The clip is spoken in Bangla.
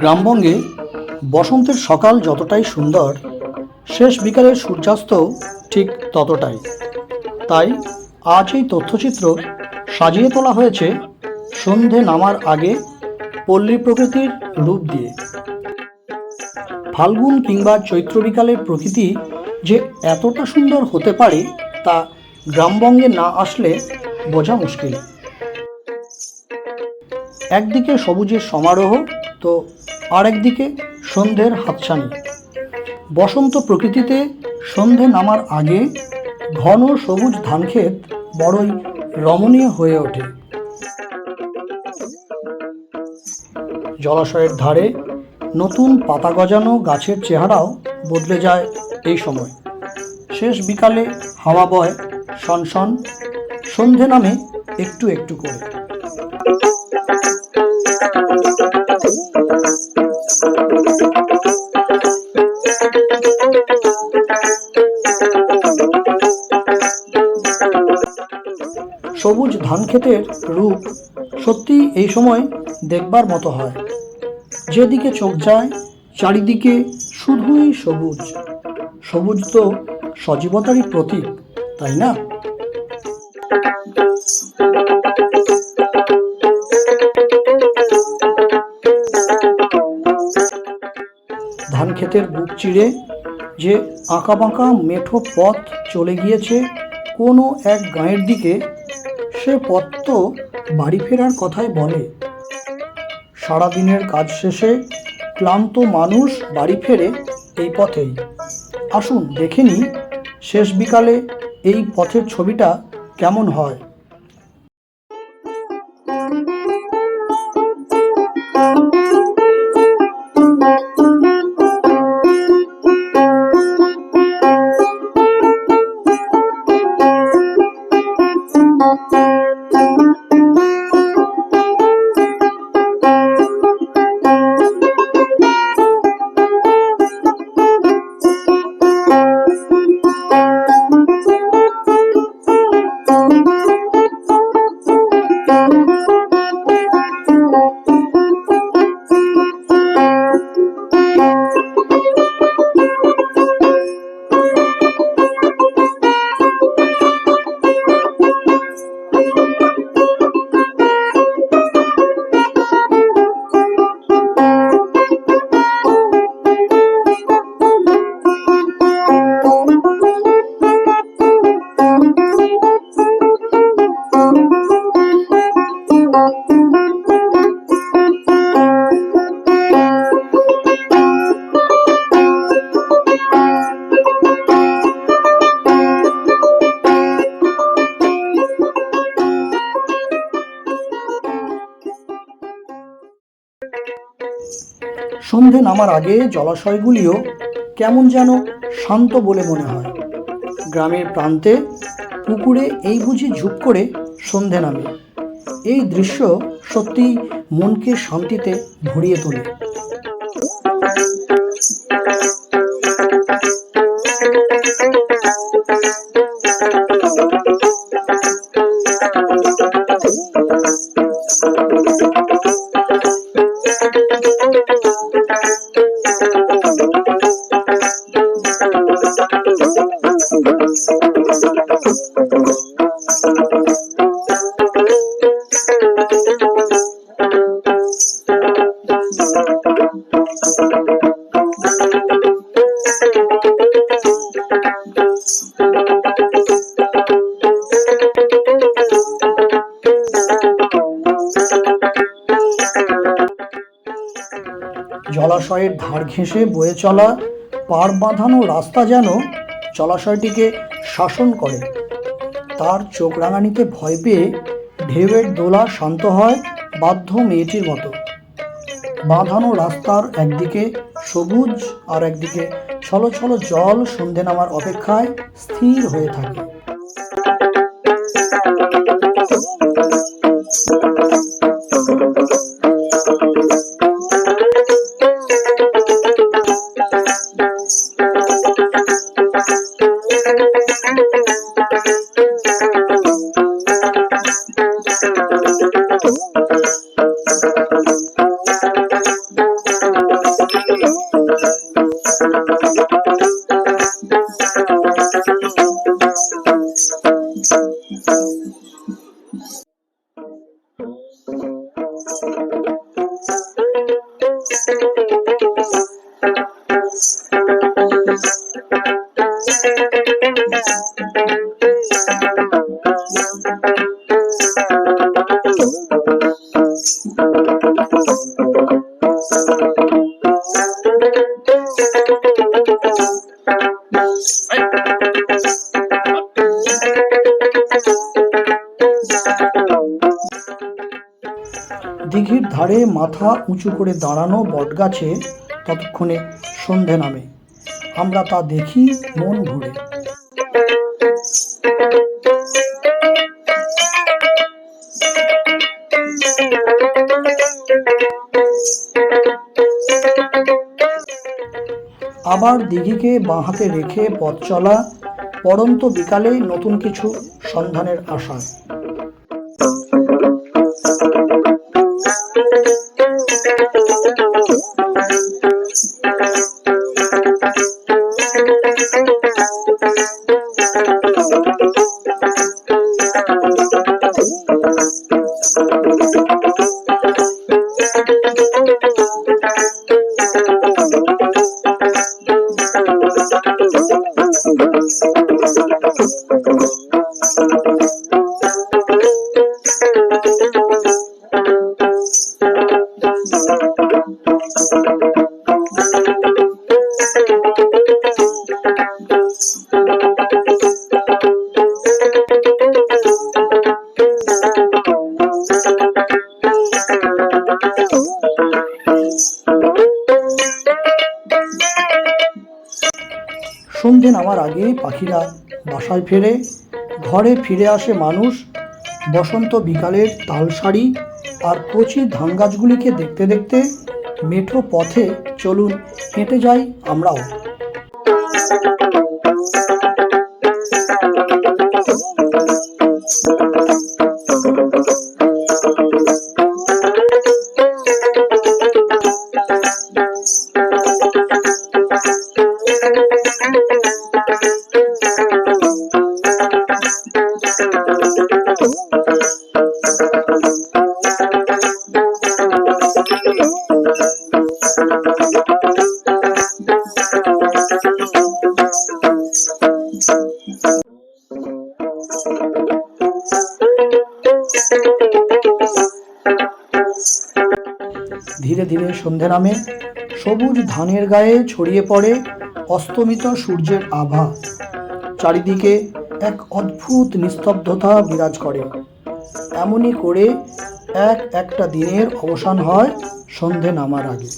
গ্রামবঙ্গে বসন্তের সকাল যতটাই সুন্দর, শেষ বিকালের সূর্যাস্ত ঠিক ততটাই। তাই আজ এই তথ্যচিত্র সাজিয়ে তোলা হয়েছে সন্ধে নামার আগে পল্লী প্রকৃতির রূপ দিয়ে। ফাল্গুন কিংবা চৈত্র বিকালের প্রকৃতি যে এতটা সুন্দর হতে পারে তা গ্রামবঙ্গে না আসলে বোঝা মুশকিল। একদিকে সবুজের সমারোহ, তো আরেকদিকে সন্ধ্যের হাতছানি। বসন্ত প্রকৃতিতে সন্ধে নামার আগে ঘন সবুজ ধানক্ষেত বড়ই রমণীয় হয়ে ওঠে। জলাশয়ের ধারে নতুন পাতা গজানো গাছের চেহারাও বদলে যায় এই সময়। শেষ বিকালে হাওয়া বয় সনসন সন্ধে নামে একটু একটু করে। সবুজ ধান ক্ষেতের রূপ সত্যি এই সময় দেখবার মতো হয়। যেদিকে চোখ যায়, চারিদিকে শুধুই সবুজ। সবুজ তো সজীবতারই প্রতীক, তাই না? ক্ষেতের বুক চিড়ে যে আঁকাবাঁকা মেঠো পথ চলে গিয়েছে, কোনো এক গাঁয়ের দিকে, সে পথ তো বাড়ি ফেরার কথাই বলে। সারাদিনের কাজ শেষে ক্লান্ত মানুষ বাড়ি ফেরে এই পথেই। আসুন দেখে নিই শেষ বিকালে এই পথের ছবিটা কেমন হয়। সন্ধে নামার আগে জলাশয়গুলিও কেমন যেন শান্ত বলে মনে হয়। গ্রামের প্রান্তে পুকুরে এই বুঝি ঝুপ করে সন্ধে নামে। এই দৃশ্য সত্যি মনকে শান্তিতে ভরিয়ে তোলে। জলাশয়ের ধার ঘেঁষে বয়ে চলা পাড় বাঁধানো রাস্তা যেন জলাশয়টিকে শাসন করে। তার চোখ রাঙানিতে ভয় পেয়ে ঢেউয়ের দোলা শান্ত হয় বাধ্য মেয়েটির মতো। বাঁধানো রাস্তার একদিকে সবুজ আর একদিকে ছলো ছলো জল সন্ধে নামার অপেক্ষায় স্থির হয়ে থাকে। দিঘির ধারে মাথা উঁচু করে দাঁড়ানো বটগাছে ততক্ষণে সন্ধে নামে। আমরা তা দেখি মন ভরে। আবার দিঘিকে বাঁ হাতে রেখে পথ চলা পরন্ত বিকালে নতুন কিছু সন্ধানের আশায় সন্ধে নামার আগে পাখিরা বাসায় ফেরে, ঘরে ফিরে আসে মানুষ। বসন্ত বিকালের তালসারি আর কচি ধান গাছগুলিকে দেখতে দেখতে মেঠো পথে চলুন, হেঁটে যাই আমরাও। সন্ধে নামে সবুজ ধানের গায়ে ছড়িয়ে পড়ে অস্তমিত সূর্যের আভা। চারিদিকে এক অদ্ভুত নিস্তব্ধতা বিরাজ করে। এমনই করে এক একটা দিনের অবসান হয় সন্ধে নামার আগে।